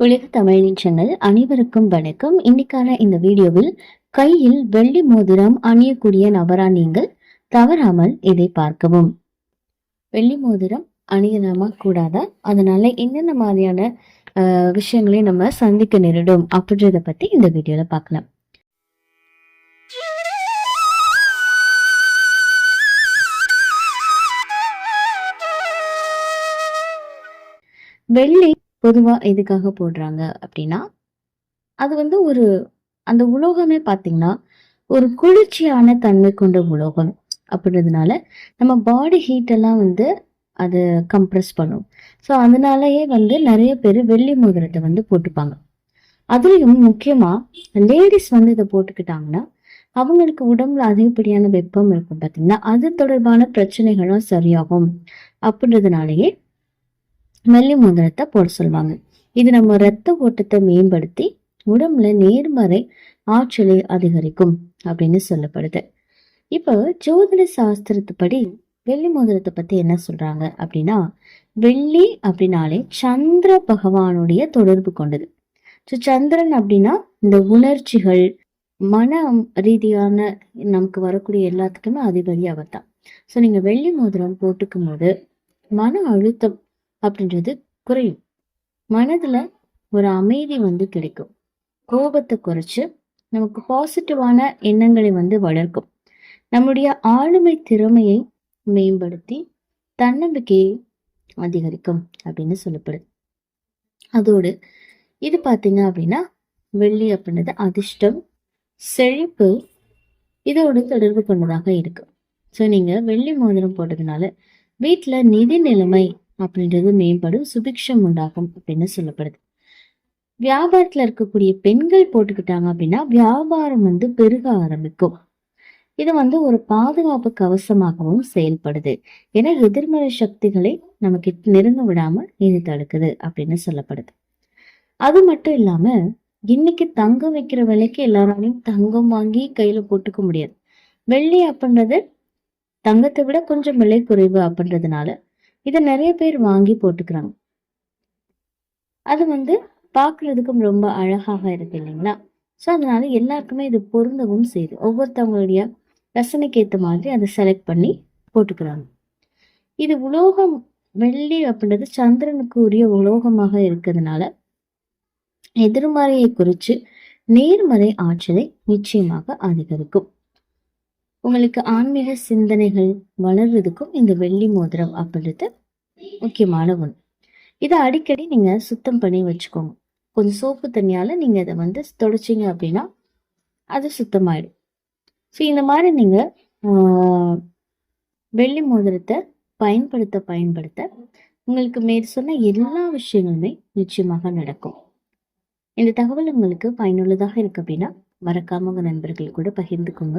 உலக தமிழ் நிச்சங்கள் அனைவருக்கும் வணக்கம். இன்னைக்கான இந்த வீடியோவில் கையில் வெள்ளி மோதிரம் அணியக்கூடிய நபரா நீங்கள்? தவறாமல் இதை பார்க்கவும். வெள்ளி மோதிரம் அணியலாமா கூடாதா? அதனால என்னென்ன மாதிரியான விஷயங்களை நம்ம சந்திக்க நேரிடும் அப்படின்றத பத்தி இந்த வீடியோல பார்க்கலாம். வெள்ளி பொதுவாக எதுக்காக போடுறாங்க அப்படின்னா அது வந்து ஒரு அந்த உலோகமே பார்த்தீங்கன்னா ஒரு குளிர்ச்சியான தன்மை கொண்ட உலோகம் அப்படின்றதுனால நம்ம பாடி ஹீட்டெல்லாம் வந்து அது கம்ப்ரெஸ் பண்ணும். ஸோ அதனாலயே வந்து நிறைய பேர் வெள்ளி மோதிரத்தை வந்து போட்டுப்பாங்க. அதுலேயும் முக்கியமாக லேடிஸ் வந்து இதை போட்டுக்கிட்டாங்கன்னா அவங்களுக்கு உடம்புல அதிகப்படியான வெப்பம் இருக்கும் பார்த்தீங்கன்னா அது தொடர்பான பிரச்சனைகளும் சரியாகும் அப்படின்றதுனாலயே வெள்ளி மோதிரத்தை போட சொல்லுவாங்க. இது நம்ம ரத்த ஓட்டத்தை மேம்படுத்தி உடம்புல நேர்மறை ஆற்றலை அதிகரிக்கும் அப்படின்னு சொல்லப்படுது. இப்போ ஜோதிட சாஸ்திரத்துப்படி வெள்ளி மோதிரத்தை பத்தி என்ன சொல்றாங்க அப்படின்னா வெள்ளி அப்படின்னாலே சந்திர பகவானுடைய தொடர்பு கொண்டது. ஸோ சந்திரன் அப்படின்னா இந்த உணர்ச்சிகள் மனம் ரீதியான நமக்கு வரக்கூடிய எல்லாத்துக்குமே அதிபதி அவர் தான் ஸோ நீங்கள் வெள்ளி மோதிரம் போட்டுக்கும் போது மன அழுத்தம் அப்படின்றது குறையும். மனதுல ஒரு அமைதி வந்து கிடைக்கும். கோபத்தை குறைச்சு நமக்கு பாசிட்டிவான எண்ணங்களை வந்து வளர்க்கும். நம்முடைய ஆளுமை திறமையை மேம்படுத்தி தன்னம்பிக்கையை அதிகரிக்கும் அப்படின்னு சொல்லப்படுது. அதோடு இது பார்த்தீங்க அப்படின்னா வெள்ளி அப்படின்றது அதிர்ஷ்டம் செழிப்பு இதோடு தொடர்பு கொண்டதாக இருக்கு. ஸோ நீங்க வெள்ளி மோதிரம் போட்டதுனால வீட்டில் நிதி நிலைமை அப்படின்றது மேம்படும் சுபிக்ஷம் உண்டாகும் அப்படின்னு சொல்லப்படுது. வியாபாரத்துல இருக்கக்கூடிய பெண்கள் போட்டுக்கிட்டாங்க அப்படின்னா வியாபாரம் வந்து பெருக ஆரம்பிக்கும். இது வந்து ஒரு பாதுகாப்பு கவசமாகவும் செயல்படுது. ஏன்னா எதிர்மறை சக்திகளை நமக்கு நெருங்க விடாம இது தடுக்குது அப்படின்னு சொல்லப்படுது. அது மட்டும் இல்லாம இன்னைக்கு தங்கம் வைக்கிற விலைக்கு எல்லாராலையும் தங்கம் வாங்கி கையில போட்டுக்க முடியாது. வெள்ளி அப்படின்றது தங்கத்தை விட கொஞ்சம் விலை குறைவு அப்படின்றதுனால இதை நிறைய பேர் வாங்கி போட்டுக்கிறாங்க. அது வந்து பார்க்கறதுக்கும் ரொம்ப அழகாக இருக்கு இல்லைங்களா? ஸோ அதனால எல்லாருக்குமே இது பொருந்தவும் செய்யுது. ஒவ்வொருத்தவங்களுடைய ரசனைக்கு ஏற்ற மாதிரி அதை செலக்ட் பண்ணி போட்டுக்கிறாங்க. இது உலோகம் வெள்ளி அப்படின்றது சந்திரனுக்கு உரிய உலோகமாக இருக்கிறதுனால எதிர்மறையை குறித்து நேர்மறை ஆற்றலை நிச்சயமாக அதிகரிக்கும். உங்களுக்கு ஆன்மீக சிந்தனைகள் வளர்றதுக்கும் இந்த வெள்ளி மோதிரம் அப்படின்றது முக்கியமான ஒன்று. இதை அடிக்கடி நீங்க சுத்தம் பண்ணி வச்சுக்கோங்க. கொஞ்சம் சோப்பு தண்ணியால் நீங்க இதை வந்து தொடச்சிங்க அப்படின்னா அது சுத்தமாயிடும். ஸோ இந்த மாதிரி நீங்க ஆஹ், வெள்ளி மோதிரத்தை பயன்படுத்த பயன்படுத்த உங்களுக்கு மேற் சொன்ன எல்லா விஷயங்களுமே நிச்சயமாக நடக்கும். இந்த தகவல் உங்களுக்கு பயனுள்ளதாக இருக்கு அப்படின்னா மறக்காம உங்கள் நண்பர்கள் கூட பகிர்ந்துக்கோங்க.